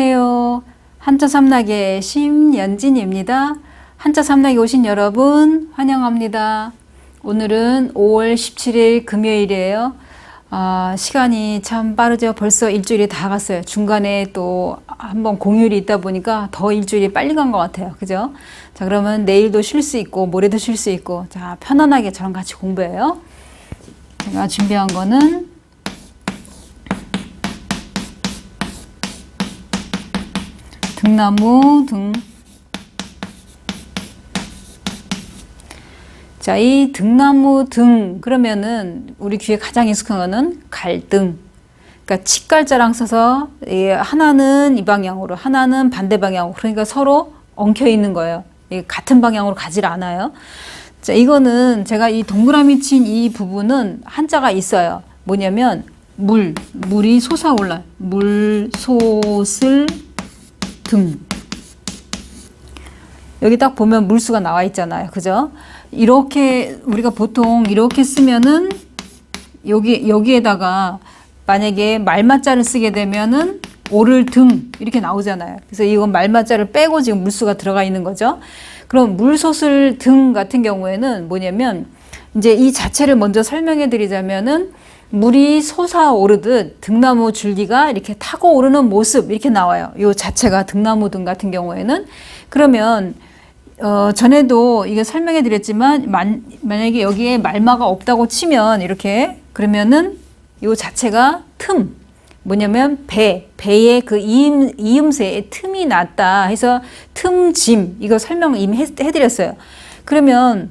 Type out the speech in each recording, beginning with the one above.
안녕하세요. 한자 삼락의 심연진입니다. 한자 삼락에 오신 여러분 환영합니다. 오늘은 5월 17일 금요일이에요. 아, 시간이 참 빠르죠. 벌써 일주일이 다 갔어요. 중간에 또 한번 공휴일이 있다 보니까 더 일주일이 빨리 간 것 같아요. 그죠? 자, 그러면 내일도 쉴 수 있고, 모레도 쉴 수 있고, 자, 편안하게 저랑 같이 공부해요. 제가 준비한 거는 등나무 등. 자, 이 등나무 등 그러면은 우리 귀에 가장 익숙한 거는 갈등. 그러니까 치갈자랑 써서 이 하나는 이 방향으로, 하나는 반대 방향으로. 그러니까 서로 엉켜 있는 거예요. 이 같은 방향으로 가질 않아요. 자, 이거는 제가 이 동그라미 친 이 부분은 한자가 있어요. 뭐냐면 물, 물이 솟아올라. 물, 솟을 등. 여기 딱 보면 물수가 나와 있잖아요. 그죠? 이렇게 우리가 보통 이렇게 쓰면은 여기 여기에다가 만약에 말맞자를 쓰게 되면은 오를 등 이렇게 나오잖아요. 그래서 이건 말맞자를 빼고 지금 물수가 들어가 있는 거죠. 그럼 물솥을 등 같은 경우에는 뭐냐면 이제 이 자체를 먼저 설명해 드리자면은 물이 솟아오르듯 등나무 줄기가 이렇게 타고 오르는 모습 이렇게 나와요. 요 자체가 등나무 등 같은 경우에는 그러면 어, 전에도 이게 설명해 드렸지만 만, 만약에 여기에 말마가 없다고 치면 이렇게 그러면은 요 자체가 틈 뭐냐면 배 배에 그 이음 이음새에 틈이 났다 해서 틈짐 이거 설명 이미 해, 해드렸어요. 그러면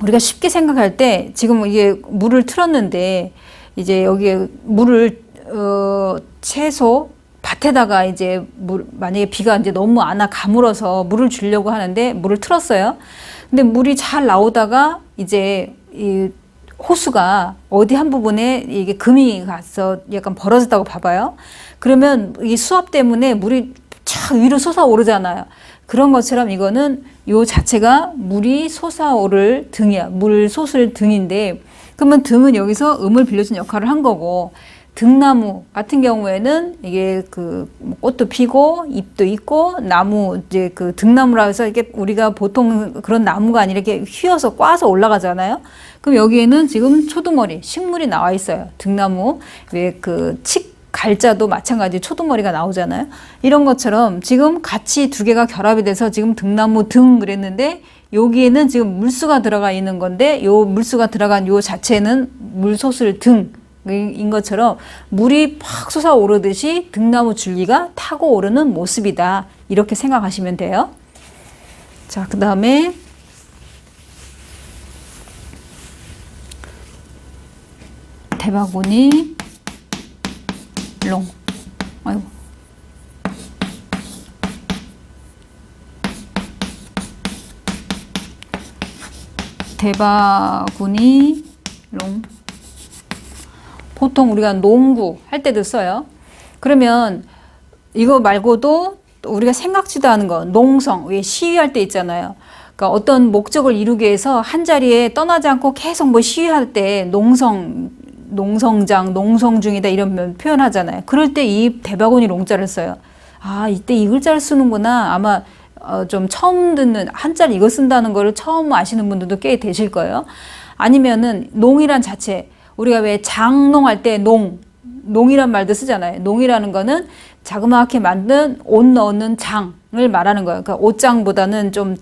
우리가 쉽게 생각할 때 지금 이게 물을 틀었는데 이제 여기에 물을 어, 채소 밭에다가 이제 물 만약에 비가 이제 너무 안 와 가물어서 물을 주려고 하는데 물을 틀었어요. 근데 물이 잘 나오다가 이제 이 호수가 어디 한 부분에 이게 금이 가서 약간 벌어졌다고 봐봐요. 그러면 이 수압 때문에 물이 쫙 위로 솟아오르잖아요. 그런 것처럼 이거는 요 자체가 물이 솟아오를 등이야. 물 솟을 등인데 그러면 등은 여기서 음을 빌려준 역할을 한 거고 등나무 같은 경우에는 이게 그 꽃도 피고 잎도 있고 나무 이제 그 등나무라 해서 이게 우리가 보통 그런 나무가 아니라 이렇게 휘어서 꽈서 올라가잖아요. 그럼 여기에는 지금 초두머리 식물이 나와 있어요. 등나무 왜그 칡 갈자도 마찬가지 초두머리가 나오잖아요. 이런 것처럼 지금 같이 두 개가 결합이 돼서 지금 등나무 등 그랬는데 여기에는 지금 물수가 들어가 있는 건데 요 물수가 들어간 요 자체는 물소슬 등. 인 것처럼 물이 팍 솟아오르듯이 등나무 줄기가 타고 오르는 모습이다. 이렇게 생각하시면 돼요. 자, 그 다음에 대바구니 롱. 아이고. 대바구니 롱. 보통 우리가 농구 할 때도 써요. 그러면 이거 말고도 우리가 생각지도 않은 거 농성 왜 시위할 때 있잖아요. 그러니까 어떤 목적을 이루기 위해서 한 자리에 떠나지 않고 계속 뭐 시위할 때 농성 농성장 농성 중이다 이런 표현하잖아요. 그럴 때 이 대바구니 롱자를 써요. 아 이때 이 글자를 쓰는구나 아마 어, 좀 처음 듣는 한자를 이거 쓴다는 거를 처음 아시는 분들도 꽤 되실 거예요. 아니면은 농이란 자체 우리가 왜 장농할 때 농, 농이란 말도 쓰잖아요. 농이라는 거는 자그마하게 만든 옷 넣는 장을 말하는 거예요. 그러니까 옷장보다는 좀,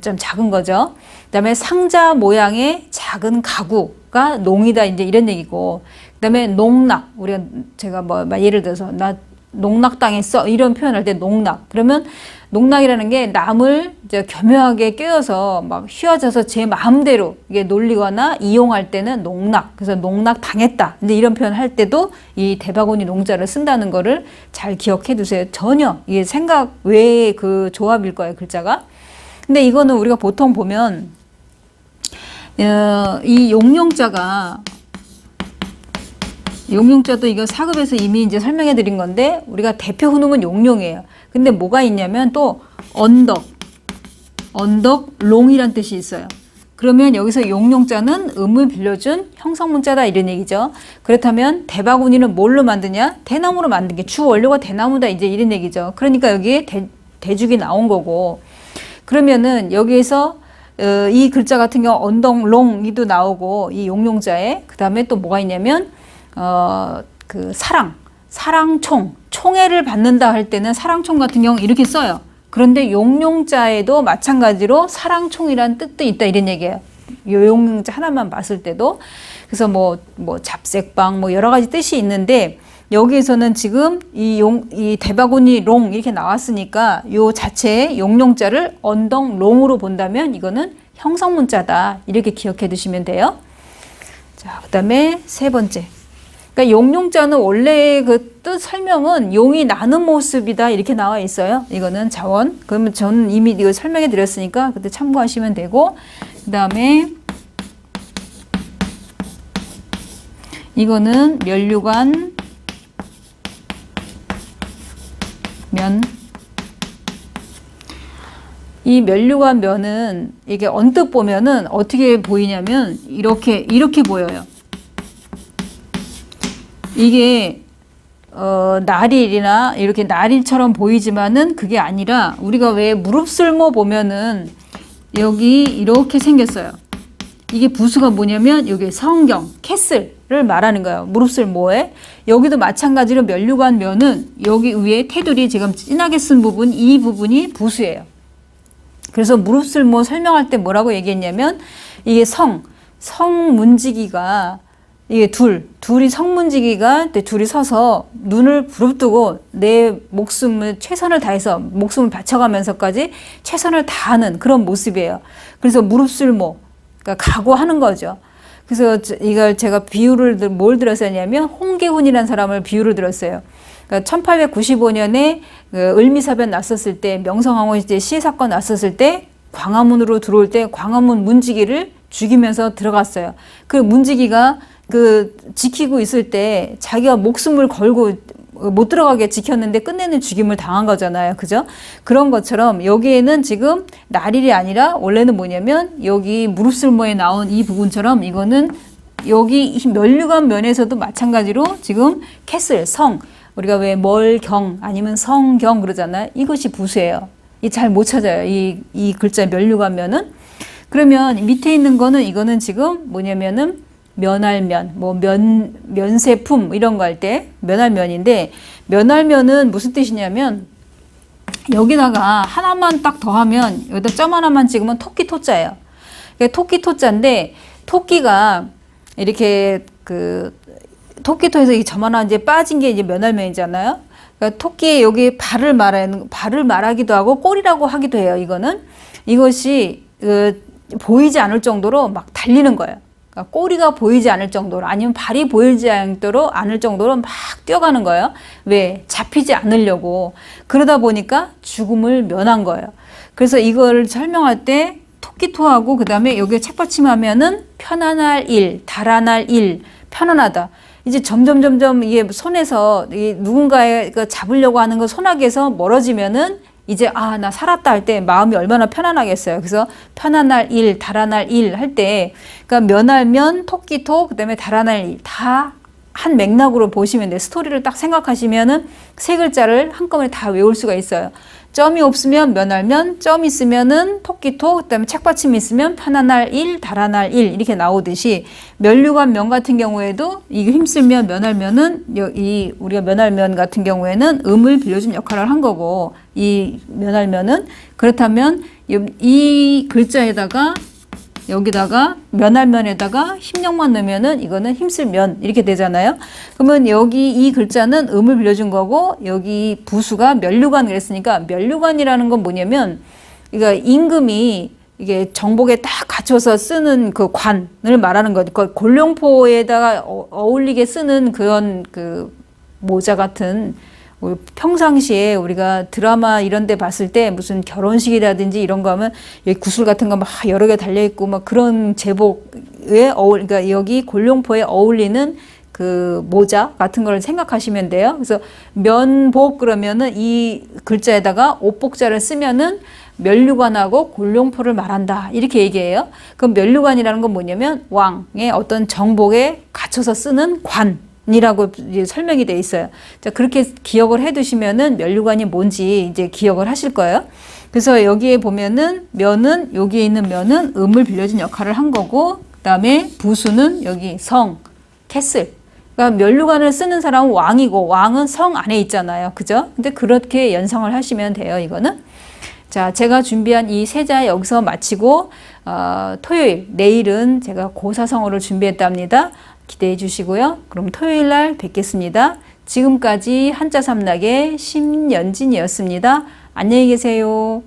좀 작은 거죠. 그 다음에 상자 모양의 작은 가구 가 농이다. 이제 이런 얘기고. 그 다음에 농락. 우리가 제가 뭐, 예를 들어서 나 농락당했어. 이런 표현할 때 농락. 그러면 농락이라는 게 남을 이제 교묘하게 꿰어서 막 휘어져서 제 마음대로 이게 놀리거나 이용할 때는 농락. 그래서 농락 당했다. 이제 이런 표현 할 때도 이 대바구니 농자를 쓴다는 거를 잘 기억해 두세요. 전혀 이게 생각 외의 그 조합일 거예요, 글자가. 근데 이거는 우리가 보통 보면 어, 이 용용자가 용용자도 이거 사급에서 이미 이제 설명해 드린 건데 우리가 대표 훈음은 용용이에요. 근데 뭐가 있냐면 또 언덕, 언덕 롱이란 뜻이 있어요. 그러면 여기서 용용자는 음을 빌려준 형성문자다 이런 얘기죠. 그렇다면 대바구니는 뭘로 만드냐? 대나무로 만든 게 주 원료가 대나무다 이제 이런 얘기죠. 그러니까 여기에 대, 대죽이 나온 거고 그러면은 여기에서 어, 이 글자 같은 경우 언덕 롱이도 나오고 이 용용자에 그 다음에 또 뭐가 있냐면 어, 그 사랑 사랑총 총애를 받는다 할 때는 사랑총 같은 경우 이렇게 써요. 그런데 용용자에도 마찬가지로 사랑총이란 뜻도 있다 이런 얘기예요. 요 용용자 하나만 봤을 때도 그래서 뭐뭐 잡색방 뭐 여러 가지 뜻이 있는데 여기에서는 지금 이 용 이 대바구니 롱 이렇게 나왔으니까 요 자체의 용용자를 언덕 롱으로 본다면 이거는 형성문자다 이렇게 기억해 두시면 돼요. 자, 그 다음에 세 번째. 그러니까 용용자는 원래 그 뜻 설명은 용이 나는 모습이다 이렇게 나와 있어요. 이거는 자원. 그러면 저는 이미 이거 설명해 드렸으니까 그때 참고하시면 되고 그 다음에 이거는 면류관 이 면류관 면은 이게 언뜻 보면은 어떻게 보이냐면 이렇게 이렇게 보여요. 이게 어, 나릴이나 이렇게 나릴처럼 보이지만은 그게 아니라 우리가 왜 무릎슬모 보면은 여기 이렇게 생겼어요. 이게 부수가 뭐냐면 여기 성경, 캐슬을 말하는 거예요. 무릎슬모에. 여기도 마찬가지로 면류관 면은 여기 위에 테두리 지금 진하게 쓴 부분, 이 부분이 부수예요. 그래서 무릎슬모 설명할 때 뭐라고 얘기했냐면 이게 성, 성문지기가 이게 둘, 둘이 성문지기가 때 둘이 서서 눈을 부릅뜨고 내 목숨을 최선을 다해서 목숨을 바쳐가면서까지 최선을 다하는 그런 모습이에요. 그래서 무릎술모, 그러니까 각오하는 거죠. 그래서 저- 이걸 제가 비유를 들- 뭘 들었었냐면 홍계훈이라는 사람을 비유를 들었어요. 그러니까 1895년에 그 을미사변 났었을 때 명성황후 이제 시해 사건 났었을 때 광화문으로 들어올 때 광화문 문지기를 죽이면서 들어갔어요. 그 문지기가 그 지키고 있을 때 자기가 목숨을 걸고 못 들어가게 지켰는데 끝내는 죽임을 당한 거잖아요. 그죠? 그런 것처럼 여기에는 지금 날일이 아니라 원래는 뭐냐면 여기 무릎슬모에 나온 이 부분처럼 이거는 여기 이 면류관 면에서도 마찬가지로 지금 캐슬, 성, 우리가 왜 멀경 아니면 성경 그러잖아요. 이것이 부수예요. 이 잘 못 찾아요. 이, 이 글자 면류관 면은. 그러면 밑에 있는 거는 이거는 지금 뭐냐면은 면할면, 뭐 면, 면세품 이런 거 할 때 면할면인데 면할면은 무슨 뜻이냐면 여기다가 하나만 딱 더하면 여기다 점 하나만 찍으면 토끼 토자예요. 그러니까 토끼 토자인데 토끼가 이렇게 그 토끼토에서 이점 하나 이제 빠진 게 이제 면할면이잖아요. 그러니까 토끼의 여기 발을 말하는 발을 말하기도 하고 꼬리라고 하기도 해요. 이거는 이것이 그 보이지 않을 정도로 막 달리는 거예요. 그러니까 꼬리가 보이지 않을 정도로 아니면 발이 보이지 않도록 않을 정도로 막 뛰어가는 거예요. 왜 잡히지 않으려고 그러다 보니까 죽음을 면한 거예요. 그래서 이걸 설명할 때 토끼토하고 그 다음에 여기 책받침하면은 편안할 일, 달아날 일, 편안하다. 이제 점점 점점 이게 손에서 이 누군가가 잡으려고 하는 거 손아귀에서 멀어지면은 이제 아 나 살았다 할 때 마음이 얼마나 편안하겠어요. 그래서 편안할 일, 달아날 일 할 때 그러니까 면할면 토끼토 그다음에 달아날 일 다 한 맥락으로 보시면 돼요. 스토리를 딱 생각하시면은 세 글자를 한꺼번에 다 외울 수가 있어요. 점이 없으면 면할면, 점 있으면은 토끼토, 그다음에 책받침이 있으면 편안할 일, 달아날 일 이렇게 나오듯이 면류관 면 같은 경우에도 이게 힘쓰면 면할면은 여- 이 우리가 면할면 같은 경우에는 음을 빌려준 역할을 한 거고 이 면할면은 그렇다면 이- 이 글자에다가 여기다가 면할면에다가 힘력만 넣으면은 이거는 힘쓸 면 이렇게 되잖아요. 그러면 여기 이 글자는 음을 빌려준 거고 여기 부수가 면류관 그랬으니까 면류관이라는 건 뭐냐면 그러니까 임금이 이게 정복에 딱 갖춰서 쓰는 그 관을 말하는 거죠. 그 골룡포에다가 어- 어울리게 쓰는 그런 그 모자 같은 뭐 평상시에 우리가 드라마 이런 데 봤을 때 무슨 결혼식이라든지 이런 거 하면 여기 구슬 같은 거 막 여러 개 달려 있고 막 그런 제복에 어울 그러니까 여기 골룡포에 어울리는 그 모자 같은 걸 생각하시면 돼요. 그래서 면복 그러면은 이 글자에다가 옥복자를 쓰면은 면류관하고 곤룡포를 말한다. 이렇게 얘기해요. 그럼 면류관이라는 건 뭐냐면 왕의 어떤 정복에 갖춰서 쓰는 관 이라고 설명이 돼 있어요. 자, 그렇게 기억을 해 두시면은 면류관이 뭔지 이제 기억을 하실 거예요. 그래서 여기에 보면은 면은 여기에 있는 면은 음을 빌려준 역할을 한 거고 그다음에 부수는 여기 성, 캐슬. 그러니까 면류관을 쓰는 사람은 왕이고 왕은 성 안에 있잖아요. 그죠? 근데 그렇게 연상을 하시면 돼요. 이거는. 자, 제가 준비한 이 세자 여기서 마치고 어, 토요일 내일은 제가 고사성어를 준비했답니다. 기대해 주시고요. 그럼 토요일 날 뵙겠습니다. 지금까지 한자 삼락의 심연진이었습니다. 안녕히 계세요.